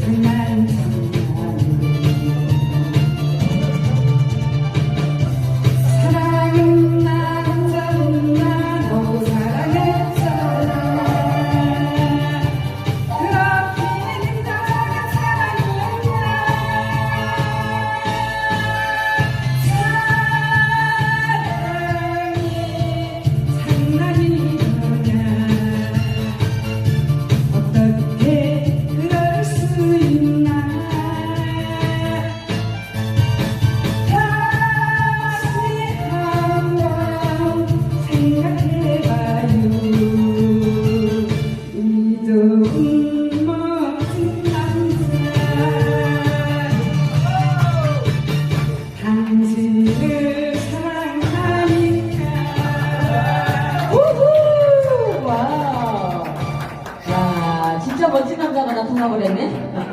different 생각을 했네.